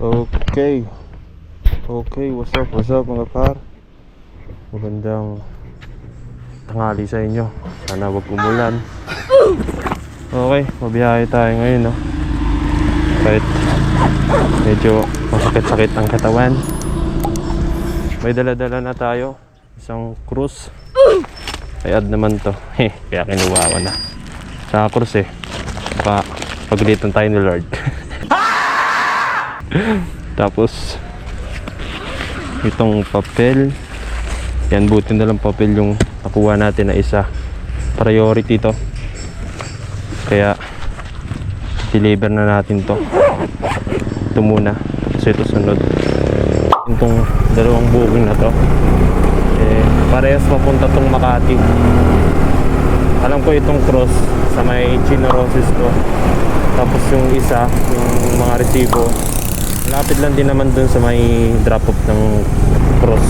Okay. Okay, what's up, what's up mga par? Magandang tanghali sa inyo. Sana wag umulan. Okay, mabiyahe tayo ngayon, no? Kahit medyo masakit-sakit ang katawan. May dala-dala na tayo. Isang cruise. Ay add naman to. Heh, kaya kinuha ko na. Sa cruise eh. Baka pagalitan tayo ni Lord. Tapos itong papel. Yan buti na lang papel yung nakuha natin na isa. Priority to. Kaya deliver na natin to. Ito muna. So ito sunod. Itong dalawang booking na to. Eh, parehas papunta tong Makati. Alam ko itong cross sa may Chinorosis ko tapos yung isa yung mga resibo Lapit lang din naman dun sa may drop off ng cross.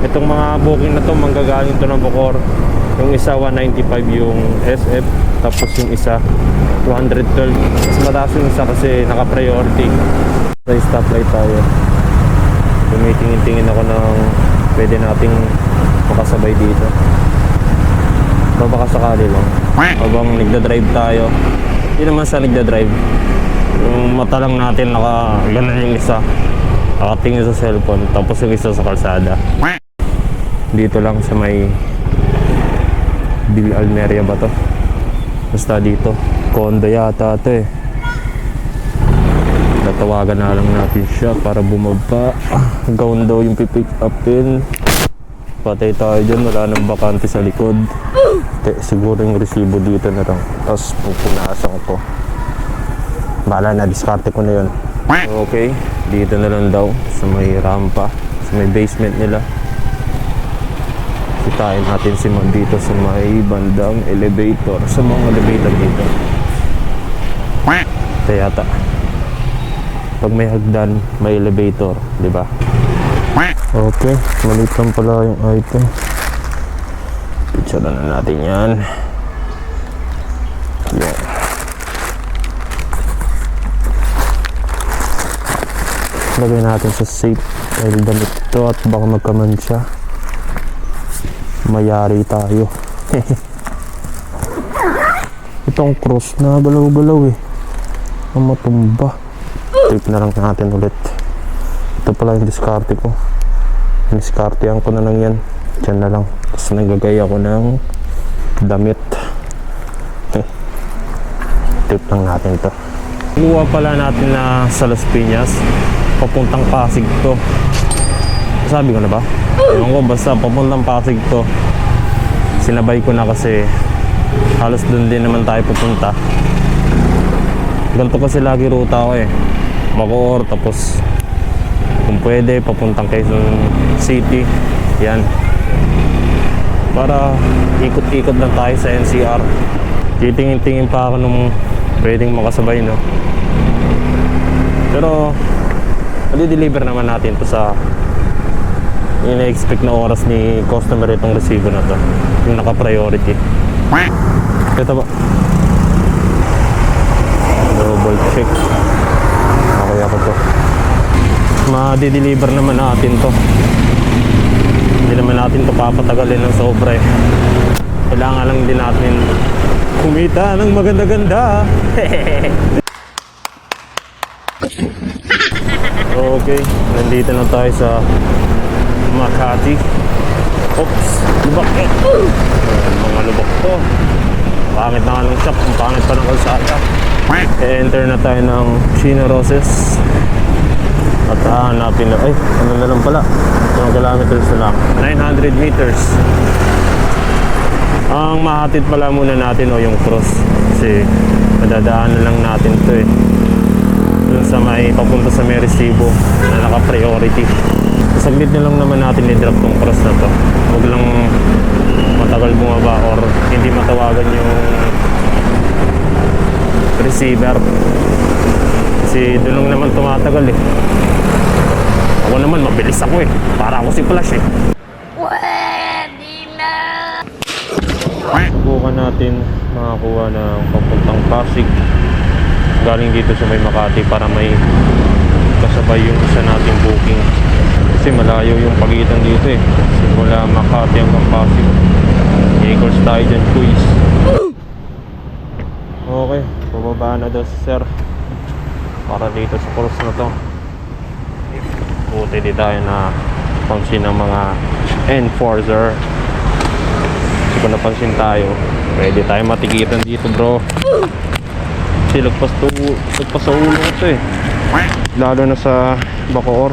Itong mga booking na to manggagaling to ng Bocor. Yung isa 195 yung SF tapos yung isa 212. Mas mataas yung isa kasi naka-priority. Sa stoplight tayo. Tumitingin-tingin ako ng pwede nating makasabay dito. Baka sakali lang. Habang nagda-drive tayo. Hindi naman sa nagda-drive yung mata lang natin naka ganun yung isa. Nakatingin sa cellphone tapos yung isa sa kalsada. Dito lang sa may Bill Almeria ba to? Basta dito. Condo yata ito eh. Tatawagan na lang natin siya para bumaba. Hanggang daw yung pipick upin. Patay tayo dyan wala nang bakante sa likod. Te, siguro yung resibo dito na lang. Tapos pupunasan ko Bala na, diskarte ko na yun. Okay, dito na lang daw sa may rampa, sa may basement nila. Kitain natin si Ma'am dito sa may bandang elevator, sa mga elevator dito. Ito yata. Pag may hagdan, may elevator, di ba? Okay, maliit lang pala yung item. Picture na natin. Yan. Lagay natin sa safe dahil damit ito at baka magkamansya mayari tayo. Itong cross na galaw-galaw eh. Ang matumba. Tape na lang natin ulit. Ito pala yung diskarte ko. Diskartehan ko na lang yan. Dyan na lang. Tapos nagagay ako ng damit. Tape lang natin to. Luwa pala natin na sa Las Piñas papuntang Pasig to. Sabi ko na ba? ewan ko basta papuntang Pasig to. Sinabay ko na kasi halos dun din naman tayo pupunta. Ganito kasi lagi ruta ko eh. Bacoor tapos kung pwede papuntang Quezon City. Yan. Para ikot-ikot lang tayo sa NCR titingin-tingin pa ako nung pwedeng makasabay no? Pero i-deliver naman natin to sa ina-expect na oras ni customer itong resibo na to. Yung naka-priority. Ito ba? Double check. Okay ako to. Ma-deliver naman natin to. Hindi naman natin to papatagalin ng sobra eh. Kailangan lang din natin kumita ng maganda-ganda Okay, nandito na tayo sa Makati. Oops, lubak eh. Ayan, mga lubak to. Pangit na nga ng shop, ang pangit pa ng kalsada. E-enter na tayo ng Chino Roses. At hahanapin na, ay, ano na lang pala. Ilang kilometers na lang. 900 meters. Ang mahatid pala muna natin o yung cross. Kasi madadaanan lang natin to eh sa may papunta sa may resibo na naka-priority. Saglit na lang naman natin i-drop tong cross na to. Huwag lang matagal bumaba or hindi matawagan yung receiver. Kasi doon lang naman tumatagal eh. Ako naman, mabilis ako eh. Para ako si Flash eh. Pwede na! Bukan natin makakuha ng papuntang Pasig galing dito sa may Makati para may kasabay yung isa nating booking. Kasi malayo yung pagitan dito eh. Simula Makati hanggang Pasig. Eagles tayo dyan, quiz. Okay, bumaba na daw si sir. Para dito sa course na to. Buti di tayo na pansin ng mga enforcer. Kasi kung napansin tayo, pwede tayo matikitan dito bro. Kasi lagpas, to, lagpas sa ulo ko to eh. Lalo na sa Bacoor.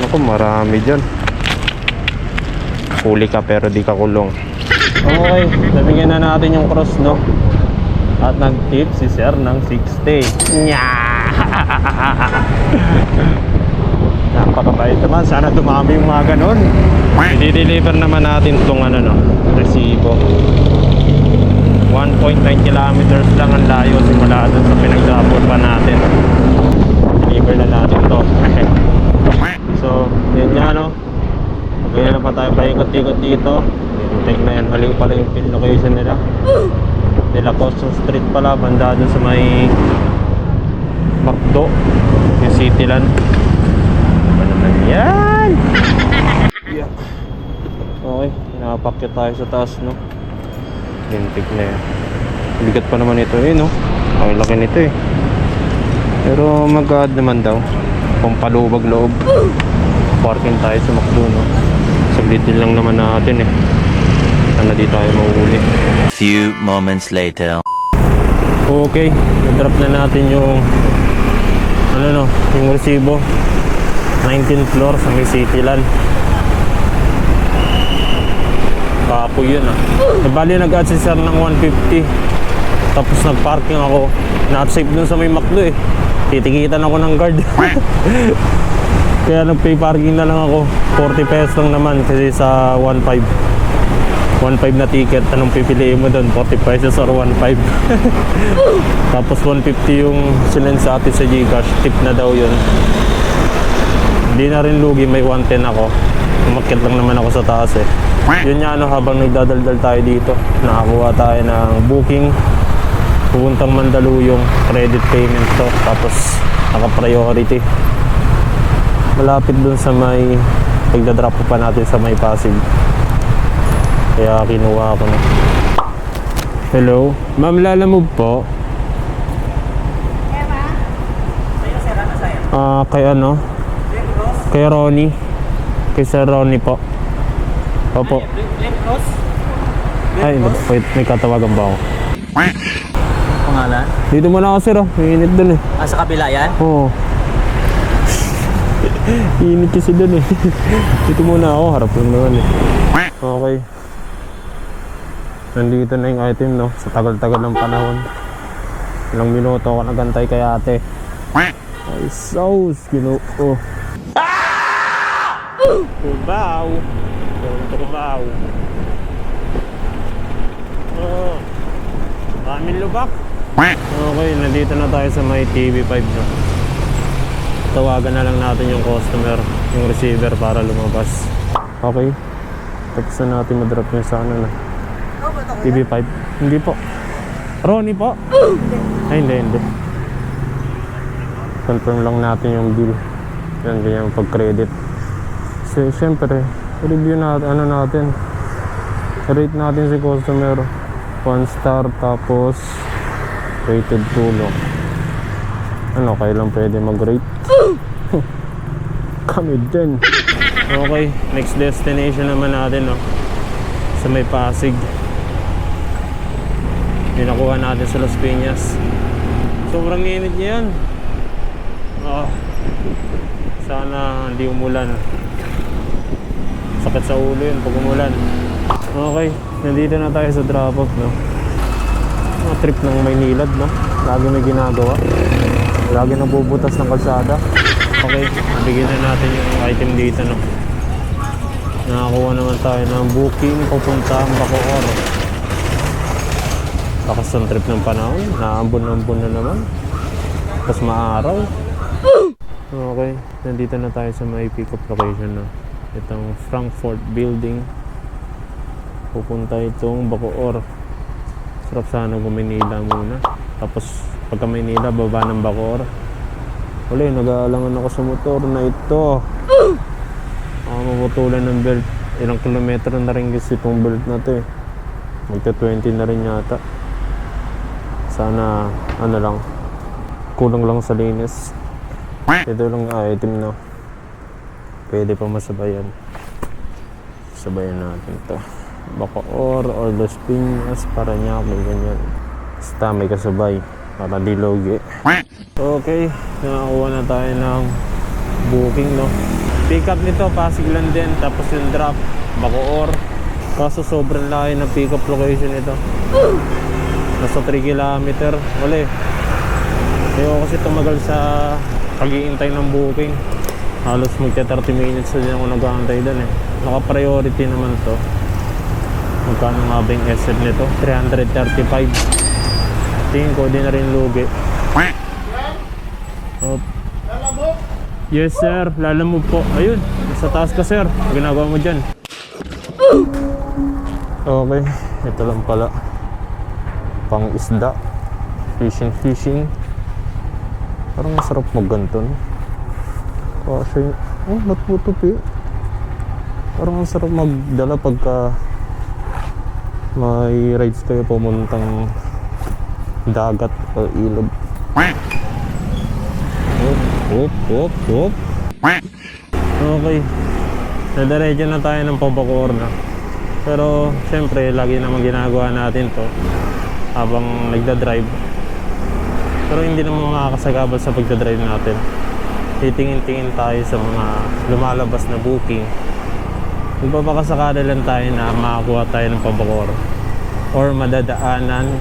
Naku, marami dyan. Huli ka pero di ka kulong. Okay, nabigyan na natin yung cross, no? At nag-tip si Sir ng 60. Nya! Napakabait naman. Sana dumami yung mga ganun. I-deliver naman natin itong ano, no? Resibo. 1.9 kilometers lang ang layo simula dun sa pinagdapot pa natin. Deliver na natin to. so, yun nga, no? Kaya na pa tayo paikot-ikot dito. Tingnan na yan, mali pala yung pin location nila. De La Costa Street pala, banda dun sa may Macdo, yung Cityland. Ano naman yan? Yeah. Okay, napakyat tayo sa taas, no? Lintik na yan. Bigat pa naman ito eh, no? Ang laki nito eh. Pero mag-add naman daw. Kung palubag loob. Parking tayo sa Macdo, no? Saglit din lang naman natin eh. Sana di tayo mauuli. Few moments later. Okay, na-drop na natin yung ano no, yung resibo 19th floor sa may Cityland Kapo yun ah e, Bali nag-add si sir ng 150 Tapos nag-parking ako Not-safe dun sa may McDo eh Titikitan ako ng guard Kaya nag-pay parking na lang ako 40 pesos lang naman kasi sa 1.5 1.5 na ticket, anong pipiliin mo doon? 40 pesos or 1.5? Tapos 150 yung sinend sa atin sa Gcash, tip na daw yun. Hindi na rin lugi, may 110 ako. Umakit lang naman ako sa taas eh. Yun nga ano, habang nagdadaldal tayo dito, nakakuha tayo ng booking. Pupuntang Mandaluyong, credit payment to. Tapos naka-priority. Malapit dun sa may pagdadrop pa natin sa may Pasig. Kaya kinuha ko na. Hello? Ma'am, lalamove po. Ah, kay ano? Kay Ronnie. Kay Sir Ronnie po. Opo. Ay, wait, may katawagan ba ako? Pangalan? Dito muna ako sir, oh. May init dun eh. Ah, sa kabila yan? Oo. init kasi dun eh. Dito muna ako, harap lang naman eh. Okay. Nandito na yung item no, sa tagal-tagal ng panahon. Ilang minuto ako nagantay kay ate. Ay, sauce, ginoo. Tubaw. Tubaw. Oh. Kaming lubak. Okay, nandito na tayo sa may TV5 no. Tawagan na lang natin yung customer, yung receiver para lumabas. Okay. Tapos na natin madrop yung sa ano na. TV5. Hindi po. Ronnie po? Ay, hindi, hindi. Confirm lang natin yung bill. Yan, ganyan pag-credit. Kasi, syempre, review natin, ano natin. Rate natin si customer. One star, tapos rated tulong. Ano, kailan pwede mag-rate? Kami din. Okay, next destination naman natin, no? Sa may Pasig. Pinakuha natin sa Las Piñas. Sobrang init niya yan. Oh, sana hindi umulan. Sakit sa ulo yun pag umulan. Okay, nandito na tayo sa drop off, no? Mga trip ng Maynilad, no? Lagi may ginagawa. Lagi nabubutas ng kalsada. Okay, bigyan na natin yung item dito, no? Nakakuha naman tayo ng booking papuntang Bacoor. Lakas ng trip ng panahon. Naambon-ambon na naman. Tapos maaraw. Okay, nandito na tayo sa may pick-up location na. Itong Frankfurt Building. Pupunta itong Bacoor. Sarap sana kung muna. Tapos pagka Manila, baba ng Bacoor. Wala eh, nag-aalangan ako sa motor na ito. Baka maputulan ng belt. Ilang kilometro na rin kasi itong belt na to eh. Magta 20 na rin yata. Sana, ano lang, kulang lang sa linis. Ito lang yung item na pwede pa masabayan. Sabayan natin to. Bacoor or Los Piñas para niya may ganyan. Basta may kasabay para di logi. Okay, nakakuha na tayo ng booking no. Pick up nito, Pasig lang din. Tapos yung drop, Bacoor. Kaso sobrang layo ng pick up location nito. Nasa 3 kilometer. Wala eh. Ayoko kasi tumagal sa pag-iintay ng booking. Halos magka 30 minutes na din ako nag-aantay doon eh. Naka-priority naman to. Magkano nga ba yung SL nito? 335. Tingin ko, di na rin lugi. Oh. Yes sir, lalamove po. Ayun, sa taas ka sir. Ginagawa mo dyan. Okay, ito lang pala. Pang isda. Fishing, fishing. Parang masarap magganto, no? Kasi, oh, ba't po tupi? Parang ang sarap magdala pagka may rides kayo pumuntang dagat o ilog. Hop, hop, hop, hop. Okay. Nadiretso na tayo ng Pabacor na. Pero, syempre, lagi naman ginagawa natin to habang nagda-drive. Pero hindi naman makakasagabal sa pagdadrive natin. Titingin-tingin tayo sa mga lumalabas na booking. Magpapakasakala lang tayo na makakuha tayo ng Pabacor or madadaanan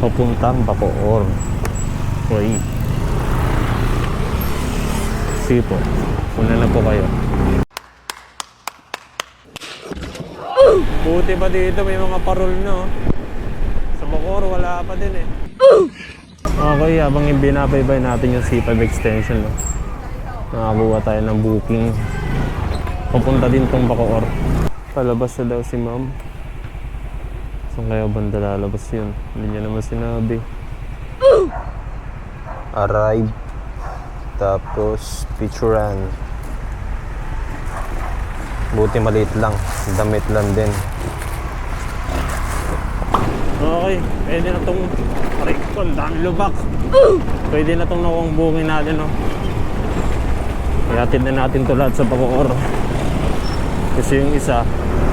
papuntang Bacoor. Okay. Sige po. Una na po kayo. Buti pa dito may mga parol na oh. Sa Bacoor wala pa din eh. Okay, habang binabaybay natin yung C5 extension no. Nakakuha tayo ng booking. Papunta din tong Bacoor. Palabas na daw si ma'am. Saan kaya banda lalabas yun? Hindi niya naman sinabi. Arrive. Tapos picturean. Buti maliit lang. Damit lang din. Okay, pwede na tong ko, ang dami lubak. Pwede na tong nawang bungin natin, no? Ihatid na natin to lahat sa Bacoor. Kasi yung isa,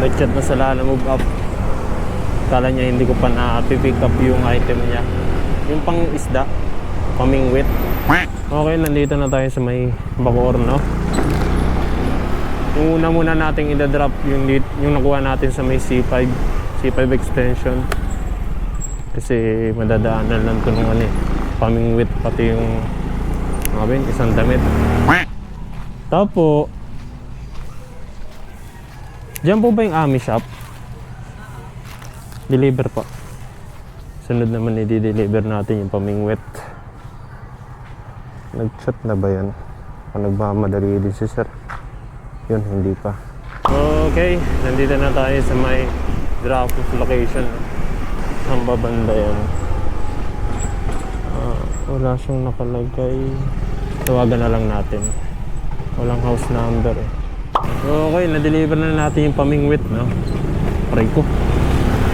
nag-chat na sa Lala Move Up. Kala niya hindi ko pa na-pick up yung item niya. Yung pang isda, pamingwit. Okay, nandito na tayo sa may Bacoor, no? Una muna nating ida-drop yung, yung nakuha natin sa may C5, C5 extension. Kasi madadaanan lang ito ng ano eh, pamingwit pati yung mga isang damit. Tapo, Diyan po ba yung Ami shop? Deliver po. Sunod naman i-deliver natin yung pamingwit. Nag-chat na ba yan? O nagmamadali din si sir? Yun, hindi pa. Okay, nandito na tayo sa may drop-off location. Ang babanda yan. Ah, wala siyang nakalagay. Tawagan na lang natin. Walang house number eh. Okay, na-deliver na natin yung pamingwit, no? Aray ko.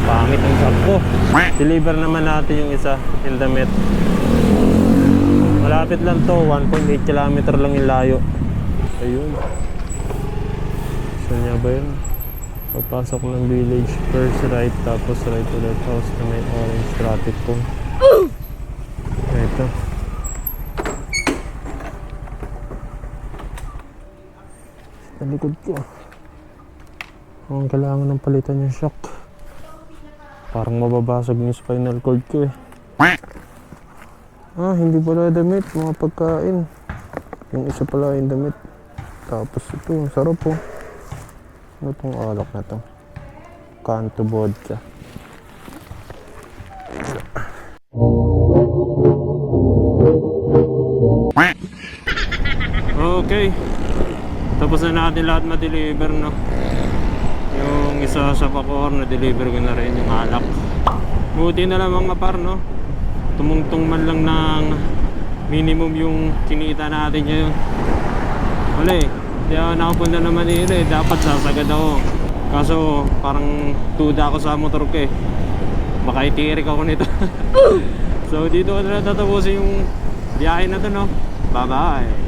Pangit ang shop ko. Deliver naman natin yung isa, yung damit. Malapit lang to, 1.8 km lang yung layo. Ayun. Saan niya ba yun? Pagpasok ng village, first right, tapos right ulit house na may orange traffic cone. Ito. Sa likod ko. Ang kailangan ng palitan yung shock. Parang mababasag yung spinal cord ko eh. Ah, hindi pala damit, mga pagkain. Yung isa pala yung damit. Tapos ito, ang sarap po. Ano tong alak na to? Kanto vodka. Okay. Tapos na natin lahat ma-deliver, no? Yung isa sa Bacoor, na-deliver ko na rin yung alak. Buti na lang mga par, no? Tumungtong man lang ng minimum yung kinita natin ngayon. Wala eh. Ako nakapunta na Manila eh. Dapat sasagad ako. Kaso parang tuda ako sa motor ko eh. Baka itirik ako nito. so dito ko na tatapusin yung biyahe na to no. Bye bye.